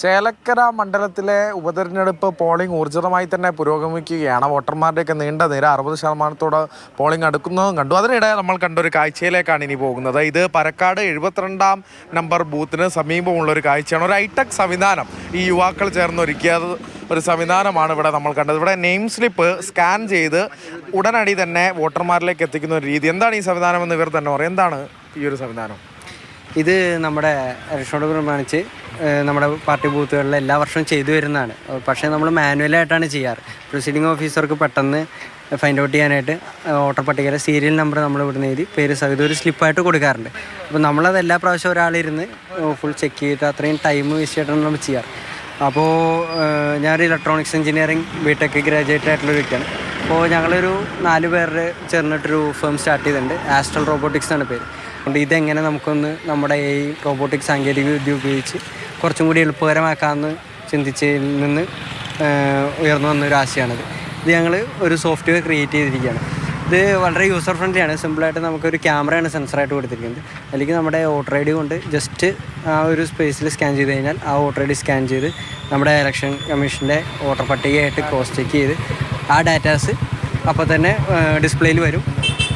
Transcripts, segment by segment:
ചേലക്കര മണ്ഡലത്തിലെ ഉപതെരഞ്ഞെടുപ്പ് പോളിംഗ് ഊർജിതമായി തന്നെ പുരോഗമിക്കുകയാണ്. വോട്ടർമാരുടെയൊക്കെ നീണ്ട നിര അറുപത് ശതമാനത്തോട് പോളിംഗ് അടുക്കുന്നതും കണ്ടു. അതിനിടെ നമ്മൾ കണ്ടൊരു കാഴ്ചയിലേക്കാണ് ഇനി പോകുന്നത്. ഇത് പരക്കാട് എഴുപത്തിരണ്ടാം നമ്പർ ബൂത്തിന് സമീപമുള്ള ഒരു കാഴ്ചയാണ്. ഒരു ഹൈടെക് സംവിധാനം ഈ യുവാക്കൾ ചേർന്ന് ഒരുക്കിയത് ഒരു സംവിധാനമാണ് ഇവിടെ നമ്മൾ കണ്ടത്. ഇവിടെ നെയിം സ്ലിപ്പ് സ്കാൻ ചെയ്ത് ഉടനടി തന്നെ വോട്ടർമാരിലേക്ക് എത്തിക്കുന്ന ഒരു രീതി. എന്താണ് ഈ സംവിധാനം എന്ന് ഇവർ തന്നെ പറയും? എന്താണ് ഈ ഒരു സംവിധാനം? ഇത് നമ്മുടെ ഇലക്ഷനോട് പ്രമാണിച്ച് നമ്മുടെ പാർട്ടി ബൂത്തുകളിൽ എല്ലാ വർഷവും ചെയ്തു വരുന്നതാണ്. പക്ഷേ നമ്മൾ മാനുവലായിട്ടാണ് ചെയ്യാറ്. പ്രൊസീഡിംഗ് ഓഫീസർക്ക് പെട്ടെന്ന് ഫൈൻഡ് ഔട്ട് ചെയ്യാനായിട്ട് വോട്ടർ പട്ടികയുടെ സീരിയൽ നമ്പർ നമ്മൾ ഇവിടുന്ന് എഴുതി പേര് സഹിതം ഒരു സ്ലിപ്പായിട്ട് കൊടുക്കാറുണ്ട്. അപ്പോൾ നമ്മളത് എല്ലാ പ്രാവശ്യം ഒരാളിരുന്ന് ഫുൾ ചെക്ക് ചെയ്തിട്ട് അത്രയും ടൈം വേസ്റ്റ് ചെയ്തിട്ടാണ് നമ്മൾ ചെയ്യാറ്. അപ്പോൾ ഞാനൊരു ഇലക്ട്രോണിക്സ് എഞ്ചിനീയറിംഗ് ബിടെക് ഗ്രാജുവേറ്റ് ആയിട്ടുള്ള വ്യക്തിയാണ്. അപ്പോൾ ഞങ്ങളൊരു നാല് പേരുടെ ചേർന്നിട്ടൊരു ഫേം സ്റ്റാർട്ട് ചെയ്തിട്ടുണ്ട്. ആസ്ട്രൽ റോബോട്ടിക്സ് ആണ് പേര്. അതുകൊണ്ട് ഇതെങ്ങനെ നമുക്കൊന്ന് നമ്മുടെ ഈ റോബോട്ടിക് സാങ്കേതിക വിദ്യ ഉപയോഗിച്ച് കുറച്ചും കൂടി എളുപ്പകരമാക്കാമെന്ന് ചിന്തിച്ചതിൽ നിന്ന് ഉയർന്നു വന്ന ഒരു ആശയമാണിത് ഇത് ഞങ്ങൾ ഒരു സോഫ്റ്റ്വെയർ ക്രിയേറ്റ് ചെയ്തിരിക്കുകയാണ്. ഇത് വളരെ യൂസർ ഫ്രണ്ട്ലി ആണ്. സിമ്പിളായിട്ട് നമുക്കൊരു ക്യാമറയാണ് സെൻസറായിട്ട് കൊടുത്തിരിക്കുന്നത്. അല്ലെങ്കിൽ നമ്മുടെ വോട്ടർ ഐ ഡി കൊണ്ട് ജസ്റ്റ് ആ ഒരു സ്പേസിൽ സ്കാൻ ചെയ്ത് കഴിഞ്ഞാൽ ആ വോട്ടർ ഐ ഡി സ്കാൻ ചെയ്ത് നമ്മുടെ ഇലക്ഷൻ കമ്മീഷന്റെ വോട്ടർ പട്ടികയായിട്ട് ക്രോസ് ചെക്ക് ചെയ്ത് ആ ഡാറ്റാസ് അപ്പോൾ തന്നെ ഡിസ്പ്ലേയിൽ വരും.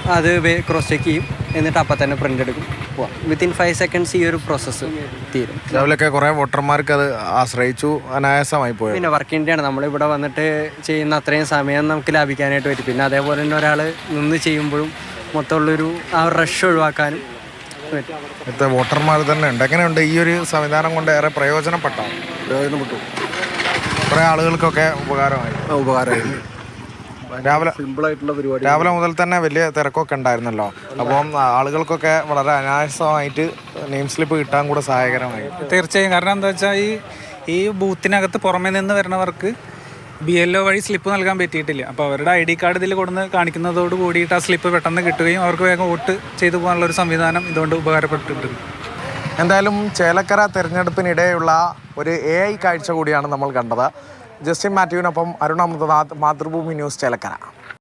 അത് ക്രോസ് ചെക്ക് ചെയ്യും. എന്നിട്ട് അപ്പം തന്നെ പ്രിന്റ് എടുക്കും. പോവാം. വിത്തിൻ ഫൈവ് സെക്കൻഡ്സ് ഈ ഒരു പ്രോസസ്സ് തീരും. രാവിലെയൊക്കെ കുറേ വോട്ടർമാർക്ക് അത് ആശ്രയിച്ചു. അനായാസമായി പോയി? പിന്നെ വർക്കിന്റെയാണ് നമ്മളിവിടെ വന്നിട്ട് ചെയ്യുന്ന അത്രയും സമയം നമുക്ക് ലാഭിക്കാനായിട്ട് പറ്റും. പിന്നെ അതേപോലെ തന്നെ ഒരാൾ നിന്ന് ചെയ്യുമ്പോഴും മൊത്തമുള്ളൊരു ആ റഷ് ഒഴിവാക്കാനും പറ്റും. ഇന്നത്തെ വോട്ടർമാർ തന്നെ ഉണ്ട്. എങ്ങനെയുണ്ട്? ഈ ഒരു സംവിധാനം കൊണ്ട് ഏറെ പ്രയോജനപ്പെട്ടോ? പ്രയോജനപ്പെട്ടു. കുറേ ആളുകൾക്കൊക്കെ ഉപകാരമായി. ഉപകാരമായി. രാവിലെ സിമ്പിളായിട്ടുള്ള പരിപാടി രാവിലെ മുതൽ തന്നെ വലിയ തിരക്കൊക്കെ ഉണ്ടായിരുന്നല്ലോ. അപ്പം ആളുകൾക്കൊക്കെ വളരെ അനായാസമായിട്ട് നെയിം സ്ലിപ്പ് കിട്ടാൻ കൂടെ സഹായകരമായി. തീർച്ചയായും. കാരണം എന്താ വെച്ചാൽ ഈ ഈ ബൂത്തിനകത്ത് പുറമേ നിന്ന് വരുന്നവർക്ക് ബി എൽ ഒ വഴി സ്ലിപ്പ് നൽകാൻ പറ്റിയിട്ടില്ല. അപ്പോൾ അവരുടെ ഐ ഡി കാർഡ് ഇതിൽ കൊടുന്ന് കാണിക്കുന്നതോട് കൂടിയിട്ട് ആ സ്ലിപ്പ് പെട്ടെന്ന് കിട്ടുകയും അവർക്ക് വേഗം വോട്ട് ചെയ്തു പോകാനുള്ള ഒരു സംവിധാനം ഇതുകൊണ്ട് ഉപകാരപ്പെട്ടിട്ടുണ്ട്. എന്തായാലും ചേലക്കര തെരഞ്ഞെടുപ്പിനിടെയുള്ള ഒരു എ ഐ കാഴ്ച കൂടിയാണ് നമ്മൾ കണ്ടത്. ജസ്റ്റിൻ മാത്യുവിനൊപ്പം അരുണ മാതൃഭൂമി ന്യൂസ് ചേലക്കര.